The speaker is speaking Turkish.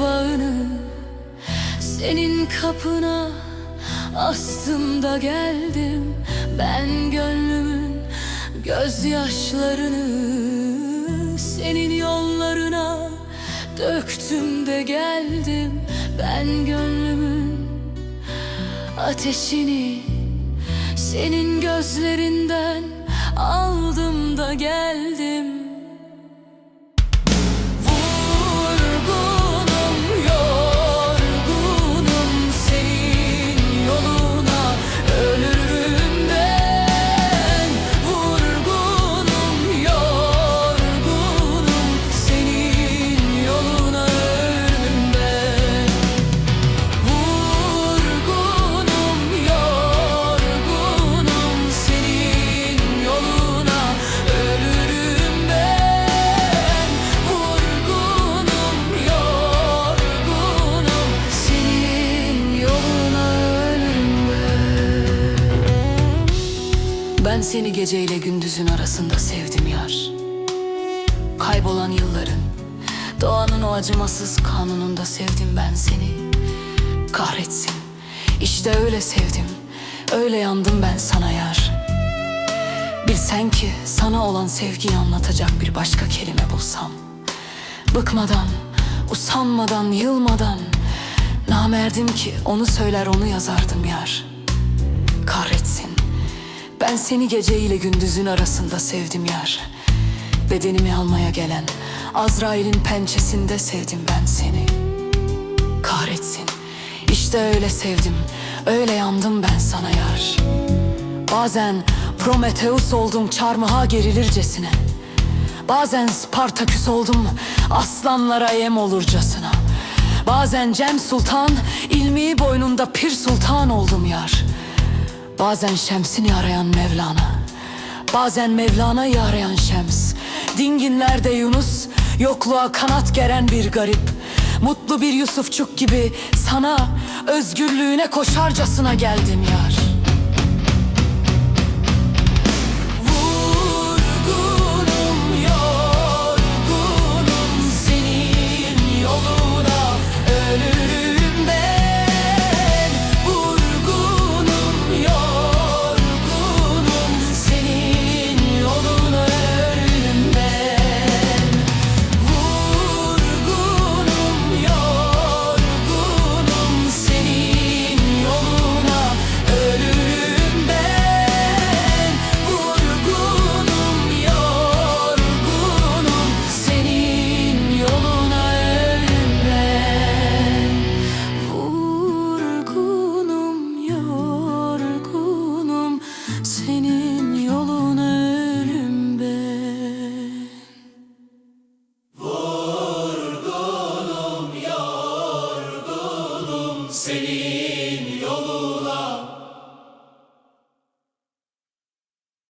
Bağını senin kapına Astım da geldim. Ben gönlümün gözyaşlarını Senin yollarına döktüm de geldim. Ben gönlümün ateşini Senin gözlerinden aldım da geldim. Ben. Seni geceyle gündüzün arasında sevdim yar. Kaybolan yılların, doğanın o acımasız kanununda sevdim ben seni. Kahretsin, işte öyle sevdim, öyle yandım ben sana yar. Bilsen ki sana olan sevgiyi anlatacak bir başka kelime bulsam. Bıkmadan, usanmadan, yılmadan, namerdim ki onu söyler onu yazardım yar. Kahretsin, ben seni geceyle gündüzün arasında sevdim yar. Bedenimi almaya gelen Azrail'in pençesinde sevdim ben seni. Kahretsin, işte öyle sevdim, öyle yandım ben sana yar. Bazen Prometheus oldum çarmıha gerilircesine. Bazen Spartaküs oldum aslanlara yem olurcasına. Bazen Cem Sultan ilmi boynunda pir sultan oldum yar. Bazen Şems'ini arayan Mevlana Bazen Mevlana'yı arayan Şems. Dinginlerde Yunus Yokluğa kanat geren bir garip. Mutlu bir Yusufçuk gibi Sana özgürlüğüne koşarcasına geldim yar city.